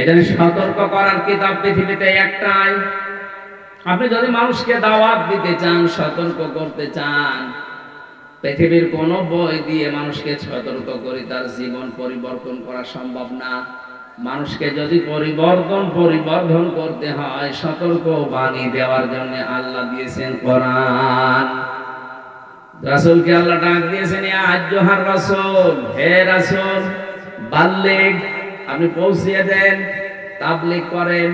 এটা সতর্ক করার কিতাব পৃথিবীতে একটাই। আপনি যদি মানুষকে দাওয়াত দিতে চান, সতর্ক করতে চান, পৃথিবীর কোন বই দিয়ে মানুষকে সতর্ক করে তার জীবন পরিবর্তন করা সম্ভব না। মানুষকে যদি পরিবর্তন, পরিবর্ধন করতে হয়, সতর্ক বাণী দেওয়ার জন্য আল্লাহ দিয়েছেন কোরআন। রাসূলকে আল্লাহ ডাক দিয়েছেন, ইয়া রাসূল, হে রাসূল, বাল্লিগ আপনি পৌঁছিয়ে দেন, তাবলিগ করেন।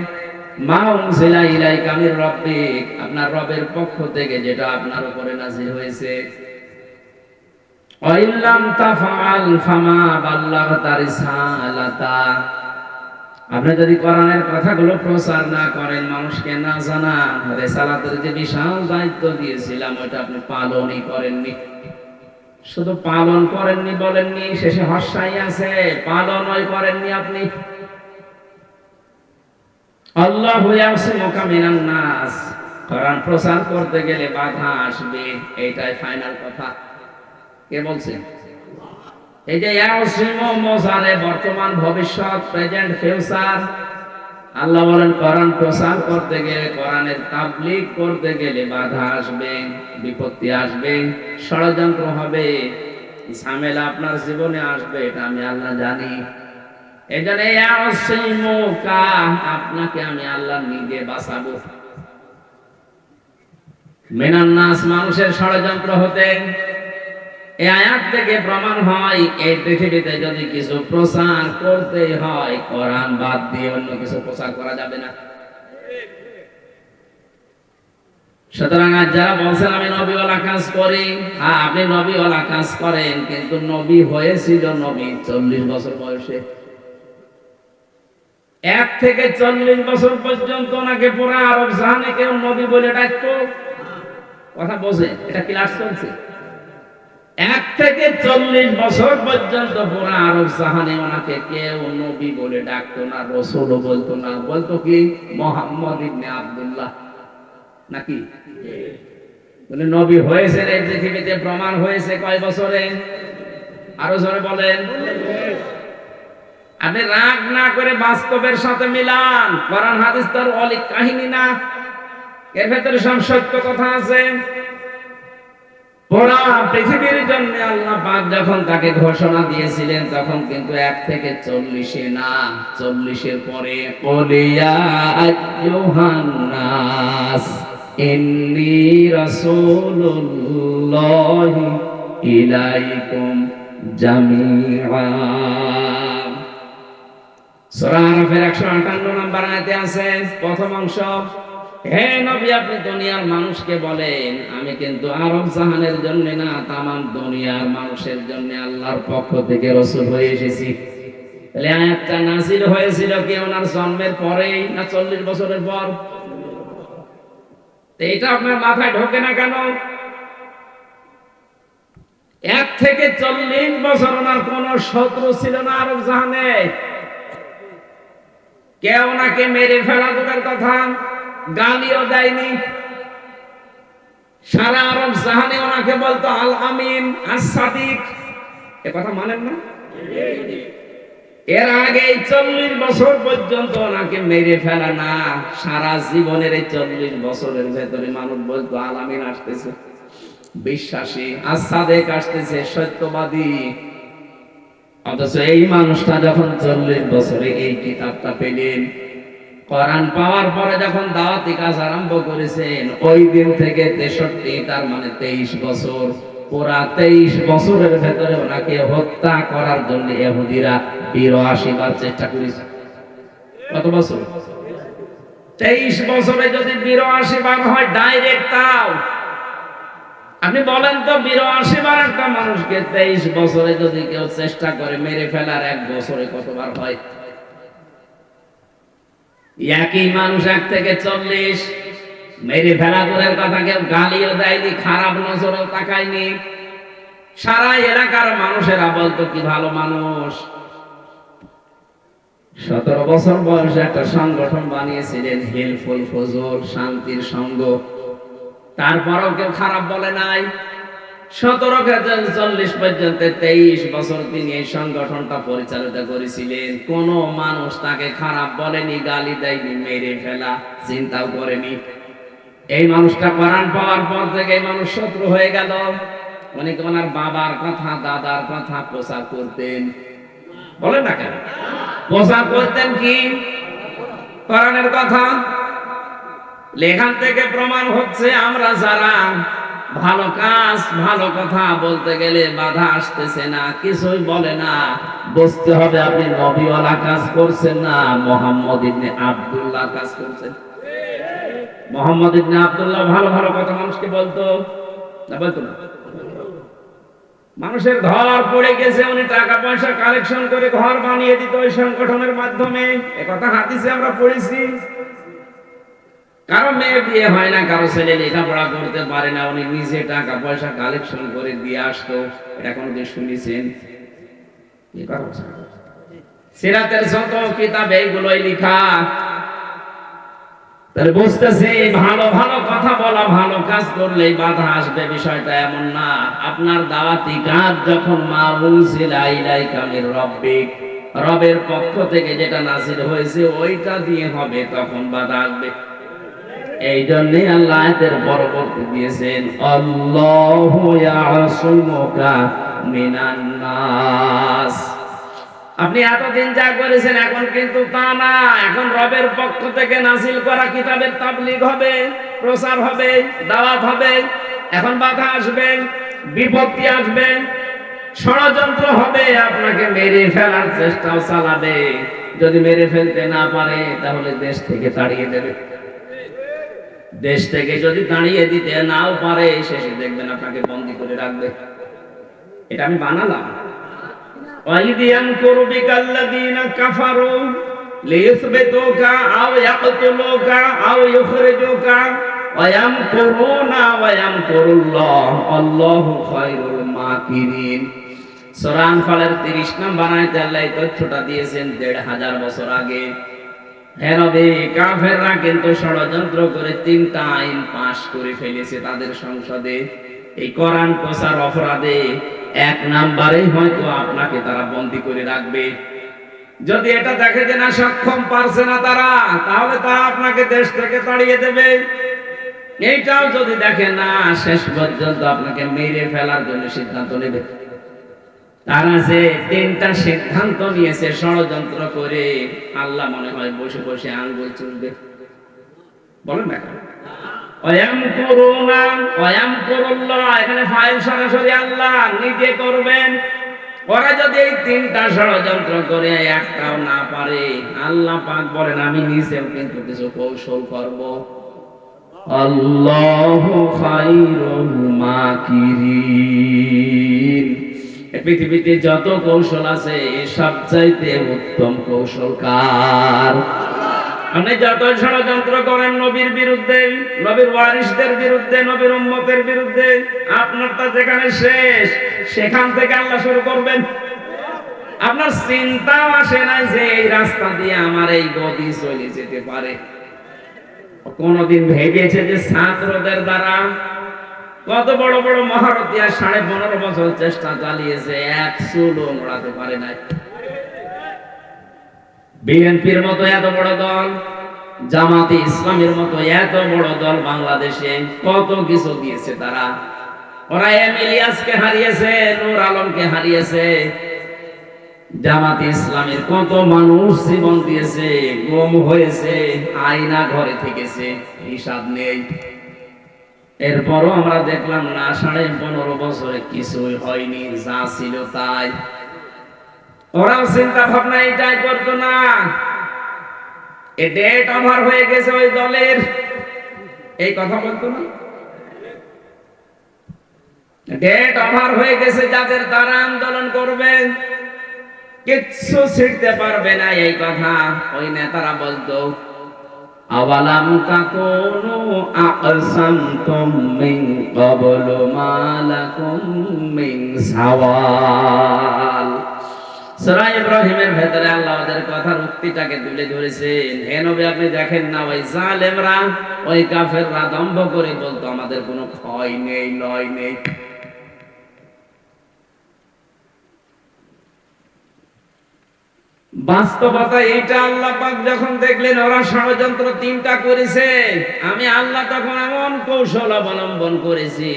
আপনার রবের পক্ষ থেকে যেটা আপনার উপরে নাযিল হয়েছে। আপনি যদি কোরআনের কথাগুলো প্রচার না করেন, মানুষকে না জানান, রেসালাতের যে বিশাল দায়িত্ব দিয়েছিলাম ওটা আপনি পালনই করেননি। শুধু পালন করেননি বলেননি, শেষে হর্ষাই আছে। পালনই করেননি আপনি। আল্লাহ ইয়াসিমুকা মিনান নাস। কোরআন প্রচার করতে গেলে বাধা আসবে, এইটাই ফাইনাল কথা। কে বলছেন এই যে বর্তমান ভবিষ্যৎ প্রেজেন্ট ফিউচার আল্লাহ বলেন, কোরআন প্রচার করতে গেলে, কোরআনের তাবলিগ করতে গেলে বাধা আসবে, বিপত্তি আসবে, ষড়যন্ত্র হবে, ঝামেলা আপনার জীবনে আসবে, এটা আমি আল্লাহ জানি। আপনাকে আমি আল্লাহ নিজে বাঁচাবো। মেনান্নাস মানুষের ষড়যন্ত্র হতে এই আয়াত থেকে প্রমাণ হয়, এই পৃথিবীতে যদি কিছু প্রচার করতে হয়, কোরআন বাদ দিয়ে অন্য কিছু প্রচার করা যাবে না। সুতরাং আজ যারা বলছেন, আমি কাজ করি হ্যাঁ আপনি কাজ করেন, কিন্তু নবী হয়েছিল নবী চল্লিশ বছর বয়সে। এক থেকে চল্লিশ বছর পর্যন্ত ওনাকে পুরা আরব জাহানে কেউ নবী বলে ডাকতো? কথা বোঝে, এটা ক্লাস চলছে। এক থেকে চল্লিশ বছর পর্যন্ত পুরা আরব জাহানে ওনাকে কেউ নবী বলে ডাকতো না রসুল বলতো না। বলতো কি? মোহাম্মদ ইবনে আবদুল্লাহ। নাকি? বলে, নবী হয়েছে এই পৃথিবীতে প্রমাণ হয়েছে কয় বছরে? আরও জোরে বলেন। আপনি রাগ না করে বাস্তবের সাথে মিলান। কোরআন হাদিস তার অলিক কাহিনী না। এর ভেতরে সব সত্য কথা আছে। পুরা পৃথিবীর জন্য আল্লাহ পাক যখন তাকে ঘোষণা দিয়েছিলেন, তখন কিন্তু এক থেকে চল্লিশে না, চল্লিশের পরে ইলাইকুম জামিআ। সূরা আরাফের 158 নম্বর আয়াতে আছে, প্রথম অংশ হে নবী, আপনি দুনিয়ার মানুষকে বলেন, আমি কিন্তু আরব জাহানের জন্য না, তামাম দুনিয়ার মানুষের জন্য আল্লাহর পক্ষ থেকে রসুল হয়ে এসেছি। তাহলে আয়াতটা হয়েছিল কি ওনার জন্মের পরেই না চল্লিশ বছরের পর? এটা আপনার মাথায় ঢোকে না কেন? এক থেকে চল্লিশ বছর ওনার কোন শত্রু ছিল না আরব জাহানে। কে ওনাকে মেরে ফেলা কথা? গালিও দেয়নি। সারা আরব জাহানে ওনাকে বলতো, আল আমিন আসাদিক এ কথা মানেন না? এর আগে চল্লিশ বছর পর্যন্ত ওনাকে মেরে ফেলা না, সারা জীবনের এই চল্লিশ বছরের ভেতরে মানুষ বলতো, আল আমিন আসতেছে। বিশ্বাসী আসাদেক আসতেছে, সত্যবাদী। অথচ এই মানুষটা যখন চল্লিশ বছরে এই কিতাবটা পেলেন কোরআন পাওয়ার পরে যখন দাওয়াতি কাজ আরম্ভ করেছেন, ওই দিন থেকে তেষট্টি, তার মানে তেইশ বছর। পুরা তেইশ বছরের ভেতরে ওনাকে হত্যা করার জন্য এহুদিরা বিরাশি বার চেষ্টা করেছে। কত বছর? তেইশ বছরে যদি বিরাশি বার হয় ডাইরেক্ট তাও। আপনি বলেন তো বিরাশি বার একটা মানুষকে তেইশ বছরে যদি কেউ চেষ্টা করে, মেরে ফেলার এক বছরে কতবার হয়? একই মানুষ এক থেকে চল্লিশ। মেরে ফেলা দূরের কথা কেউ গালিও দেয়নি, খারাপ নজরও তাকায়নি। সারা এলাকার মানুষেরা বলতো, কি ভালো মানুষ। সতেরো বছর বয়সে একটা সংগঠন বানিয়েছিলেন হেলফুল ফজল, শান্তির সঙ্গ। তারপরও কেউ খারাপ বলে নাই। সতেরো হাজার চল্লিশ পর্যন্ত তেইশ বছর তিনি এই সংগঠনটা পরিচালিত করেছিলেন। কোন মানুষ তাকে খারাপ বলেনি, গালি দেয়নি, মেরে ফেলা, চিন্তাও করেনি। এই মানুষটা কোরআন পাওয়ার পর থেকে এই মানুষ শত্রু হয়ে গেল। উনি ওনার বাবার কথা, দাদার কথা প্রচার করতেন। বলেন না কেন? প্রচার করতেন কি? কোরআনের কথা। লেখান থেকে প্রমাণ হচ্ছে আমরা যারা ভালো কাজ, ভালো কথা বলতে গেলে বাধা আসতেছে না, কিছুই বলে না। বুঝতে হবে আপনি নবীওয়ালা কাজ করছেন না, মোহাম্মদ ইবনে আব্দুল্লাহ কাজ করছেন। মোহাম্মদ ইবনে আব্দুল্লাহ ভালো ভালো কথা মানুষকে বলতো? না বলতো না? মানুষের ঘর পড়ে গেছে, উনি টাকা পয়সা কালেকশন করে ঘর বানিয়ে দিত ওই সংগঠনের মাধ্যমে। একথা হাতিসে আমরা পড়েছি। কারও মেয়ে বিয়ে হয় না, কারও ছেলে লেখাপড়া করতে পারে না, উনি নিজে টাকা পয়সা কালেকশন করে দিয়ে আসতো, এটা কোনোদিন শুনেছেন? সিরাতের কিতাব, এইগুলোই লেখা। তাহলে বুঝতেছি, ভালো ভালো কথা বলা, ভালো কাজ করলেই বাধা আসবে, বিষয়টা এমন না। আপনার দাওয়াতি কাজ যখন মা উনসিলা ইলাইকা মির রব্বিক, রবের পক্ষ থেকে যেটা নাসিল হয়েছে, ওইটা দিয়ে হবে, তখন বাধা আসবে। এই জন্যে আল্লাহ পরবর্তী দিয়েছেন। আল্লাহু মিনান আপনি এতদিন যা করেছেন, এখন কিন্তু তা না। এখন রবের পক্ষ থেকে নাসিল করা কিতাবের তাবলিগ হবে প্রচার হবে, দাওয়াত হবে। এখন বাধা আসবে, বিপত্তি আসবে, ষড়যন্ত্র হবে, আপনাকে মেরে ফেলার চেষ্টাও চালাবে। যদি মেরে ফেলতে না পারে, তাহলে দেশ থেকে তাড়িয়ে দেবে। দেশ থেকে যদি দাঁড়িয়ে দিতে নাও পারে শেষে দেখবেন আপনাকে বন্দি করে রাখবে। এটা আমি বানালাম। ওয়াইদিয়ান করবিকাল্লাযীনা কাফারু লিইসবিতুকা আও ইয়াকতুলুকা আও ইউখরিজুকা আল্লাহু খায়রুল মাকিরিন। সূরা আনফালের 30 নম্বর আয়াতে আল্লাহ এই তথ্যটা দিয়েছেন 1500 বছর আগে। হ্যাঁ নবী, কাফেররা কিন্তু ষড়যন্ত্র করে তিনটা আইন পাশ করে ফেলেছে তাদের সংসদে। এই কোরআন প্রচার অপরাধে এক হয়তো আপনাকে তারা বন্দি করে রাখবে। যদি এটা দেখে যে না সক্ষম পারছে না তারা, তাহলে তা আপনাকে দেশ থেকে তাড়িয়ে দেবে। এইটাও যদি দেখে না, শেষ পর্যন্ত আপনাকে মেরে ফেলার জন্য সিদ্ধান্ত নেবে। তারা যে তিনটা সিদ্ধান্ত নিয়েছে, ষড়যন্ত্র করে, আল্লাহ মনে হয় বসে বসে আঙ্গুল চুলবে। বলেন না আল্লাহ আমি কিন্তু কিছু কৌশল করব। আল্লাহু পৃথিবীতে যত কৌশল আছে সবচাইতে উত্তম কৌশল কার? আপনি যত ষড়যন্ত্র করেন নবীর বিরুদ্ধে, নবীর ওয়ারিসদের বিরুদ্ধে, নবীর উম্মতের বিরুদ্ধে আপনারটা যেখানে শেষ, সেখান থেকে আল্লাহ শুরু করবেন। আপনার চিন্তাও আসে না যে এই রাস্তা দিয়ে আমার এই গদি চলে যেতে পারে। কোনদিন ভেবেছে যে ছাত্রদের দ্বারা কত বড় বড় মহারথী আর সাড়ে পনেরো বছর চেষ্টা চালিয়েছে, এক চুলও মোড়াতে পারে নাই। বিএনপির মতো এত বড় দল, জামাতে ইসলামের মতো এত বড় দল বাংলাদেশে কত কিছু দিয়েছে তারা। ওরা এম ইলিয়াসকে হারিয়েছে, নূর আলমকে হারিয়েছে। জামাতে ইসলামের কত মানুষ জীবন দিয়েছে, গম হয়েছে, আয়না ঘরে থেকেছে, হিসাব নেই। এরপরও আমরা দেখলাম, না, সাড়ে পনেরো বছরে কিছুই হয়নি, যা ছিল তাই। ওরাও চিন্তা ভাবনা, এটাই করতো না। ডেট ওভার হয়ে গেছে ওই দলের। এই কথা বলতো না? ডেট ওভার হয়ে গেছে, যাদের দ্বারা আন্দোলন করবে কিচ্ছু ছিড়তে পারবে না এই কথা। ওই নেতারা বলতো আওয়ালাম তাকুনু আকসামতুম মিন ক্বাবলু মা লাকুম মিন সাওয়াল। সূরা ইব্রাহিমের ভেতরে আল্লাহ ওদের কথার উক্তিটাকে তুলে ধরেছেন। হে নবী, আপনি দেখেন না ওই জালেমরা, ওই কাফেররা দম্ভ করে বলতো, আমাদের কোনো ক্ষয় নেই, লয় নেই। বাস্তবতা এটা আল্লাহ পাক যখন দেখলেন, ওরা ষড়যন্ত্র তিনটা করেছে। আমি আল্লাহ তখন এমন কৌশল অবলম্বন করেছি,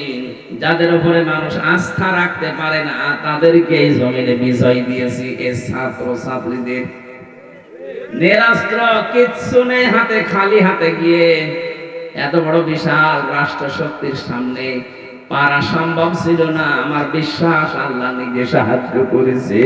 যাদের উপরে মানুষ আস্থা রাখতে পারে না, তাদেরকে এই জমিনে বিজয় দিয়েছি, এ ছাত্র ছাত্রীদের নিরাস্ত্র কিচ্ছু নেই হাতে, খালি হাতে গিয়ে। এত বড় বিশাল রাষ্ট্র শক্তির সামনে পারা সম্ভব ছিল না, আমার বিশ্বাস আল্লাহ নিজে সাহায্য করেছে।